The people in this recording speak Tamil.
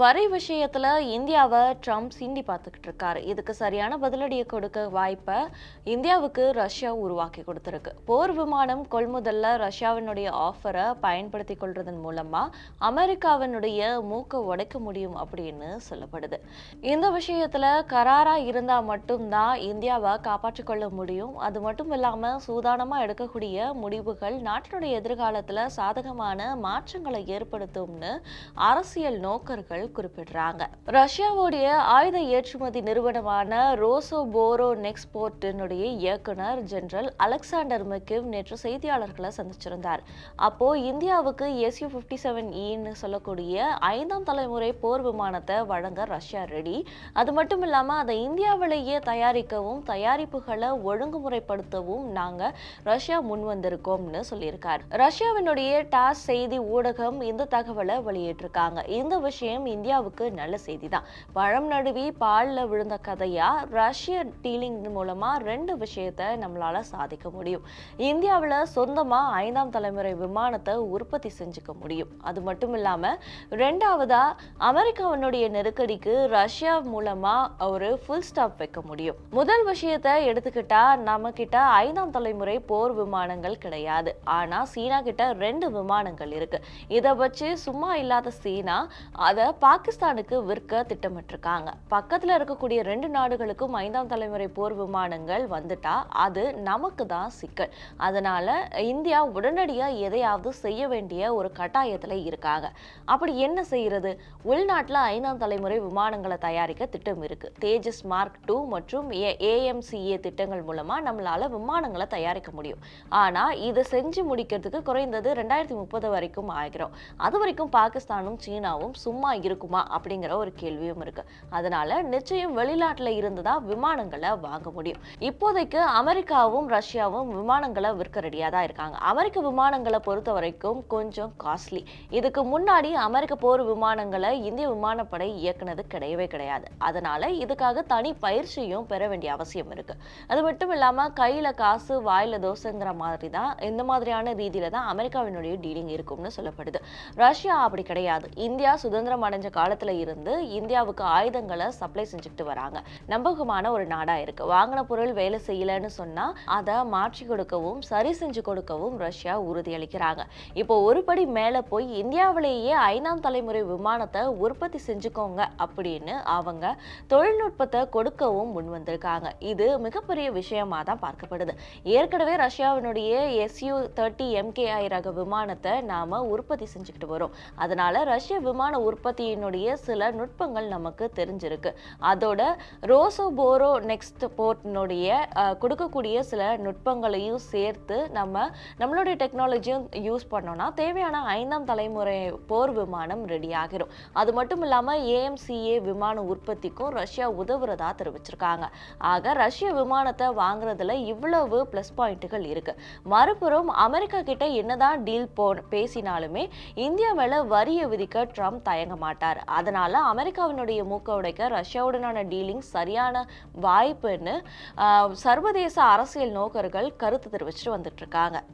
வரி விஷயத்தில் இந்தியாவை ட்ரம்ப் சீண்டி பார்த்துக்கிட்டு இருக்காரு இதுக்கு சரியான பதிலடியை கொடுக்க வாய்ப்பை இந்தியாவுக்கு ரஷ்யா உருவாக்கி கொடுத்துருக்கு. போர் விமானம் கொள்முதல்ல ரஷ்யாவினுடைய ஆஃபரை பயன்படுத்தி கொள்றதன் மூலமாக அமெரிக்காவினுடைய மூக்கை உடைக்க முடியும் அப்படின்னு சொல்லப்படுது. இந்த விஷயத்தில் கராராக இருந்தால் மட்டும்தான் இந்தியாவை காப்பாற்றிக் கொள்ள முடியும். அது மட்டும் இல்லாமல் சூதானமாக எடுக்கக்கூடிய முடிவுகள் நாட்டினுடைய எதிர்காலத்தில் சாதகமான மாற்றங்களை ஏற்படுத்தும்னு அரசியல் நோக்கர்கள் குறிப்பிடுறாங்க. ரஷ்யாவுடைய ஆயுத ஏற்றுமதி நிறுவனமான ரோசோ போரோ நெக்ஸ்போர்ட்டினுடைய இயக்குனர் ஜெனரல் அலெக்சாண்டர் மெக்கிவ் நேற்று செய்தியாளர்களை சந்திச்சிருந்தார். அப்போ இந்தியாவுக்கு எஸ்யூ பிப்டி செவன் இன்னு சொல்லக்கூடிய ஐந்தாம் தலைமுறை போர் விமானத்தை வழங்க ரஷ்யா ரெடி அது மட்டும் இல்லாம அதை இந்தியாவிலேயே தயாரிக்கவும் தயாரிப்புகளை ஒழுங்குமுறைப்படுத்தவும் நாங்க ரஷ்யா முன் வந்திருக்கோம்னு ரஷ்யாவினுடைய டாஸ் செய்தி ஊடகம் இந்த தகவலை வெளியிட்டிருக்காங்க. இந்த விஷயம் இந்தியாவுக்கு நல்ல செய்தி தான் பழம் நடுவி பால்ல விழுந்த கதையா ரஷ்ய டீலிங் மூலமா ரெண்டு விஷயத்த நம்மளால சாதிக்க முடியும். இந்தியாவுல சொந்தமா ஐந்தாம் தலைமுறை விமானத்தை உற்பத்தி செஞ்சுக்க முடியும். அது மட்டும் இல்லாம ரெண்டாவதா அமெரிக்காவினுடைய நெருக்கடிக்கு ரஷ்யா மூலமா ஒரு ஃபுல் ஸ்டாப் வைக்க முடியும். முதல் விஷயத்தை எடுத்துக்கிட்டா நம்ம கிட்ட ஐந்தாம் தலைமுறை போர் விமானங்கள் கிடையாது. ஆனா சீனா கிட்ட ரெண்டு விமானங்கள் இருக்கு. இதை வச்சு சும்மா இல்லாத சீனா அதை பாகிஸ்தானுக்கு விற்க திட்டமிட்டிருக்காங்க. பக்கத்தில் இருக்கக்கூடிய ரெண்டு நாடுகளுக்கும் ஐந்தாம் தலைமுறை போர் விமானங்கள் வந்துட்டா அது நமக்கு தான் சிக்கல். அதனால இந்தியா உடனடியாக எதையாவது செய்ய வேண்டிய ஒரு கட்டாயத்தில் இருக்காங்க. அப்படி என்ன செய்யறது? உள்நாட்டில் ஐந்தாம் தலைமுறை விமானங்களை தயாரிக்க திட்டம் இருக்கு. தேஜஸ் மார்க் டூ மற்றும் ஏஎம்சிஏ திட்டங்கள் மூலமாக நம்மளால விமானங்களை தயாரிக்க முடியும். ஆனால் இதை செஞ்சு முடிக்கிறதுக்கு குறைந்தது ரெண்டாயிரத்தி முப்பது வரைக்கும் ஆகிறோம் அது வரைக்கும் பாகிஸ்தானும் சீனாவும் சும்மா இருக்கும் இருக்குமா அப்படிங்கிற ஒரு கேள்வியும் இருக்கு. அதனால நிச்சயம் வெளிநாட்டில் இருந்து தான் விமானங்களை வாங்க முடியும். இப்போதைக்கு அமெரிக்காவும் ரஷ்யாவும் விமானங்களை விற்க ரெடியாக தான் இருக்காங்க. அமெரிக்க விமானங்களை பொறுத்த வரைக்கும் கொஞ்சம் காஸ்ட்லி இதுக்கு முன்னாடி அமெரிக்க போர் விமானங்களை இந்திய விமானப்படை இயக்குனது கிடையவே கிடையாது. அதனால இதுக்காக தனி பயிற்சியும் பெற வேண்டிய அவசியம் இருக்கு. அது மட்டும் இல்லாம கையில காசு வாயில தோசைங்கிற மாதிரி தான் இந்த மாதிரியான ரீதியில தான் அமெரிக்காவினுடைய டீலிங் இருக்கும்னு சொல்லப்படுது. ரஷ்யா அப்படி கிடையாது. இந்தியா சுதந்திரம் அடைஞ்ச காலத்துல இருந்து இந்தியாவுக்கு ஆயுதங்களை சப்ளை செஞ்சுக்கிட்டு வராங்க. நம்பகமான ஒரு நாடா இருக்கு. வாங்கின பொருள் வேலை செய்யலன்னு சொன்னா அதை மாற்றி கொடுக்கவும் சரி செஞ்சு கொடுக்கவும் ரஷ்யா உறுதியளிக்கிறாங்க. இப்போ ஒரு படி மேல போய் இந்தியாவிலேயே ஐந்தாம் தலைமுறை விமானத்தை உற்பத்தி செஞ்சுக்கோங்க அப்படின்னு அவங்க தொழில்நுட்பத்தை கொடுக்கவும் முன் வந்திருக்காங்க. இது மிகப்பெரிய விஷயமா தான் பார்க்கப்படுது. ஏற்கனவே ரஷ்யாவினுடைய எஸ்யூ தேர்ட்டி எம்கேஐ ரக விமானத்தை நாம உற்பத்தி செஞ்சுக்கிட்டு வரோம். அதனால ரஷ்ய விமான உற்பத்தியினுடைய சில நுட்பங்கள் நமக்கு தெரிஞ்சிருக்கு. அதோட ரோசோபோரோ நெக்ஸ்ட் போர்ட்னுடைய கொடுக்கக்கூடிய சில நுட்பங்களையும் சேர்த்து நம்ம நம்மளுடைய டெக்னாலஜியும் யூஸ் பண்ணோம்னா தேவையான ஐந்தாம் தலைமுறை போர் விமானம் ரெடி ஆகிரும். அது மட்டும் இல்லாமல் ஏஎம்சிஏ விமான உற்பத்திக்கும் ரஷ்யா உதவுறதா தெரிவிச்சிருக்காங்க. ஆக ரஷ்ய விமானத்தை வாங்குறதுல இவ்வளவு பிளஸ் பாயிண்ட்டுகள் இருக்கு. மறுபுறம் அமெரிக்கா கிட்ட என்னதான் டீல் போ பேசினாலுமே இந்தியா மேல வரியை விதிக்க ட்ரம்ப் தயங்க மாட்டார். அதனால அமெரிக்காவினுடைய மூக்க உடைக்க ரஷ்யாவுடனான டீலிங் சரியான வாய்ப்புன்னு சர்வதேச அரசியல் நோக்கர்கள் கருத்து தெரிவிச்சுட்டு வந்துட்டு இருக்காங்க.